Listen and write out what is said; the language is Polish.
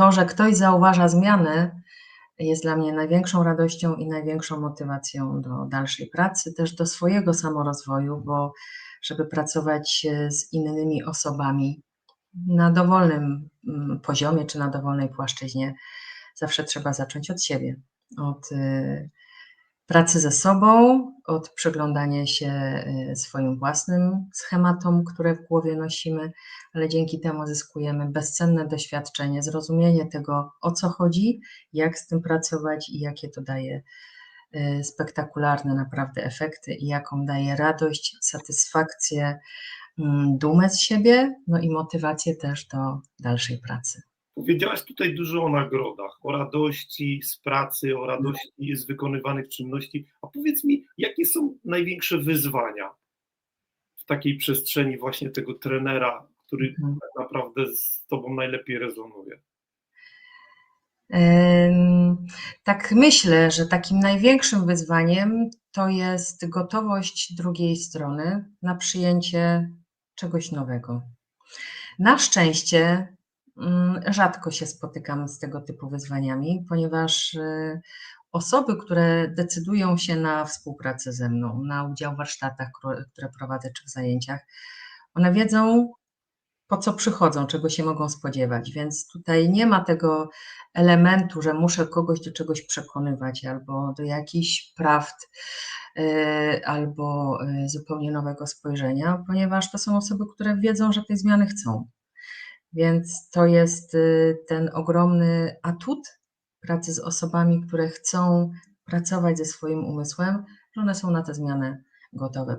To, że ktoś zauważa zmiany, jest dla mnie największą radością i największą motywacją do dalszej pracy, też do swojego samorozwoju, bo żeby pracować, e, z innymi osobami na dowolnym, mm, poziomie czy na dowolnej płaszczyźnie, zawsze trzeba zacząć od siebie, od, y, pracy ze sobą, od przyglądania się, y, swoim własnym schematom, które w głowie nosimy, ale dzięki temu zyskujemy bezcenne doświadczenie, zrozumienie tego, o co chodzi, jak z tym pracować i jakie to daje, y, spektakularne naprawdę efekty i jaką daje radość, satysfakcję, mm, dumę z siebie, no i motywację też do dalszej pracy. Powiedziałaś tutaj dużo o nagrodach, o radości z pracy, o radości z wykonywanych czynności. A powiedz mi, jakie są największe wyzwania w takiej przestrzeni właśnie tego trenera, który tak naprawdę z tobą najlepiej rezonuje? Tak myślę, że takim największym wyzwaniem to jest gotowość drugiej strony na przyjęcie czegoś nowego. Na szczęście, rzadko się spotykam z tego typu wyzwaniami, ponieważ, y, osoby, które decydują się na współpracę ze mną, na udział w warsztatach, które które prowadzę czy w zajęciach, one wiedzą, po co przychodzą, czego się mogą spodziewać, więc tutaj nie ma tego elementu, że muszę kogoś do czegoś przekonywać albo do jakichś prawd, y, albo, y, zupełnie nowego spojrzenia, ponieważ to są osoby, które wiedzą, że tej zmiany chcą. Więc to jest, y, ten ogromny atut pracy z osobami, które chcą pracować ze swoim umysłem, że one są na tę zmianę gotowe.